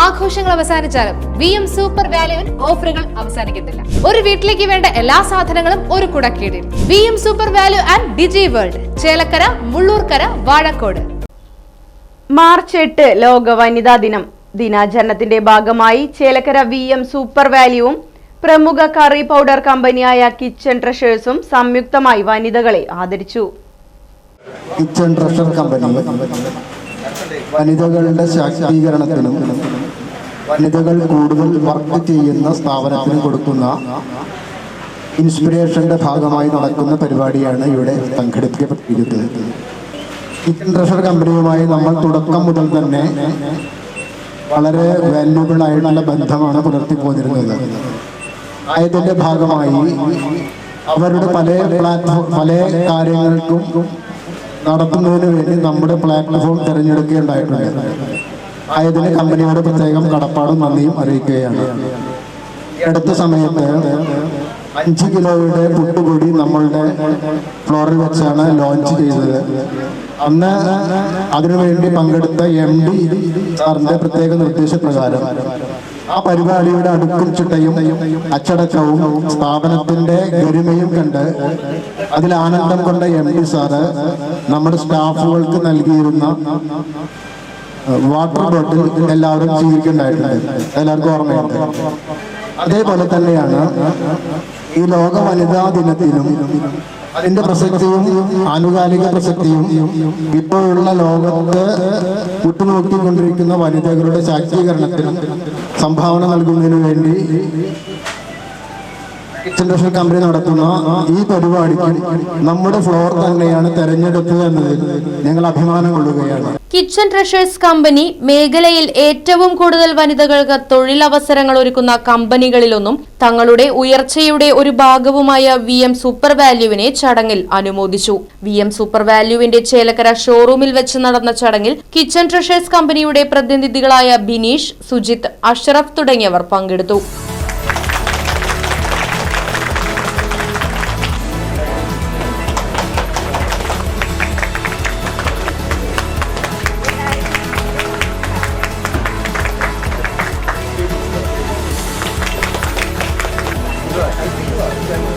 ആഘോഷങ്ങൾ അവസാനിച്ചാലും V M super വാല്യുവിൽ ഓഫറുകൾ അവസാനിക്കുന്നില്ല ഒരു വീട്ടിലേക്ക് വേണ്ട എല്ലാ സാധനങ്ങളും ഒരു കുടക്കീടിൽ. V M super value and digi world Chelakkara Mullurkara Vazhakode. March എട്ട് ലോക വനിതാ ദിനം. ദിനാചരണത്തിന്റെ ഭാഗമായി ചേലക്കര വി എം സൂപ്പർ വാല്യൂവും പ്രമുഖ കറി പൗഡർ കമ്പനിയായ കിച്ചൺ ട്രഷേഴ്സും സംയുക്തമായി വനിതകളെ ആദരിച്ചു. കിച്ചൺ ട്രഷർ കമ്പനി വനിതകളുടെ ശാക്തീകരണത്തിനും വനിതകൾ കൂടുതൽ വർക്ക് ചെയ്യുന്ന സ്ഥാപനത്തിന് കൊടുക്കുന്ന ഇൻസ്പിറേഷന്റെ ഭാഗമായി നടക്കുന്ന പരിപാടിയാണ് ഇവിടെ സംഘടിപ്പിക്കപ്പെട്ടിരിക്കുന്നത്. കിച്ചൺ ട്രഷർ കമ്പനിയുമായി നമ്മൾ തുടക്കം മുതൽ തന്നെ വളരെ വാല്യുബിൾ നല്ല ബന്ധമാണ് പുലർത്തി പോന്നിരുന്നത് ആയതിന്റെ ഭാഗമായി അവരുടെ പല പ്ലാറ്റ്ഫോം പല കാര്യങ്ങൾക്കും നടത്തുന്നതിന് വേണ്ടി നമ്മുടെ പ്ലാറ്റ്ഫോം തിരഞ്ഞെടുക്കുകയുണ്ടായിട്ടുണ്ട്. ആയതിന് കമ്പനിയോട് പ്രത്യേകം കടപ്പാടും നന്ദിയും അറിയിക്കുകയാണ്. അടുത്ത സമയത്ത് അഞ്ച് കിലോയുടെ പുട്ടുപൊടി നമ്മളുടെ ഫ്ലോറിൽ വെച്ചാണ് ലോഞ്ച് ചെയ്തത്. അന്ന് അതിനുവേണ്ടി പങ്കെടുത്ത എം ഡി സാറിന്റെ പ്രത്യേക നിർദ്ദേശപ്രകാരം ആ പരിപാടിയുടെ അടുക്കും ചിട്ടയും അച്ചടക്കവും സ്ഥാപനത്തിന്റെ ഗരിമയും കണ്ട് അതിൽ ആനന്ദം കൊണ്ട എം ഡി സാറ് നമ്മുടെ സ്റ്റാഫുകൾക്ക് നൽകിയിരുന്ന വാട്ടർ ബോട്ടിൽ എല്ലാവരും ജീവിക്കുന്നുണ്ടായിട്ടുണ്ട് എല്ലാവർക്കും ഓർമ്മയുണ്ട്. അതേപോലെ തന്നെയാണ് ഈ ലോക വനിതാ ദിനത്തിലും അതിന്റെ പ്രസക്തിയും ആനുകാലിക പ്രസക്തിയും ഇപ്പോഴുള്ള ലോകത്ത് ഉറ്റുനോക്കിക്കൊണ്ടിരിക്കുന്ന വനിതകളുടെ ശാക്തീകരണത്തിനും സംഭാവന നൽകുന്നതിനു വേണ്ടി ഇന്റർനാഷണൽ കമ്പനി നടത്തുന്ന ഈ പരിപാടിക്ക് നമ്മുടെ ഫ്ലോർ തന്നെയാണ് തെരഞ്ഞെടുത്തത് എന്നതിൽ ഞങ്ങൾ അഭിമാനം കൊള്ളുകയാണ്. കിച്ചൺ ട്രഷേഴ്സ് കമ്പനി മേഖലയിൽ ഏറ്റവും കൂടുതൽ വനിതകൾക്ക് തൊഴിലവസരങ്ങൾ ഒരുക്കുന്ന കമ്പനികളിലൊന്നും തങ്ങളുടെ ഉയർച്ചയുടെ ഒരു ഭാഗവുമായ വി എം സൂപ്പർ വാല്യുവിനെ ചടങ്ങിൽ അനുമോദിച്ചു. വി എം സൂപ്പർ വാല്യുവിന്റെ ചേലക്കര ഷോറൂമിൽ വെച്ച് നടന്ന ചടങ്ങിൽ കിച്ചൺ ട്രഷേഴ്സ് കമ്പനിയുടെ പ്രതിനിധികളായ ബിനീഷ് സുജിത്ത് അഷ്റഫ് തുടങ്ങിയവർ പങ്കെടുത്തു. 对，还是一，是。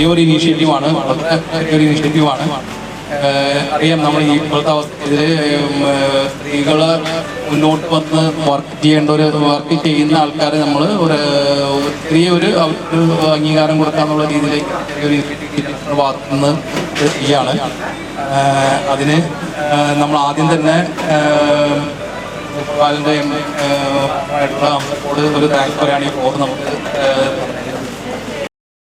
വലിയൊരു ഇനീഷ്യേറ്റീവാണ്. വളരെ ചെറിയൊരു ഏഹ് അറിയാം നമ്മൾ ഈ ഇപ്പോഴത്തെ അവസ്ഥയിൽ സ്ത്രീകൾ മുന്നോട്ട് വന്ന് വർക്ക് ചെയ്യേണ്ട ഒരു വർക്ക് ചെയ്യുന്ന ആൾക്കാരെ നമ്മൾ ഒരു ഒരു ചെറിയൊരു അവർക്ക് അംഗീകാരം കൊടുക്കാന്നുള്ള രീതിയിലേക്ക് ഇനീഷ്യേറ്റീവ് ഭാഗത്തു ചെയ്യാണ് അതിന് നമ്മൾ ആദ്യം തന്നെ ഭോപ്പാലിന്റെ ഒരു താങ്ക്സ് പറയുകയാണെങ്കിൽ പോകുന്നത് നമുക്ക്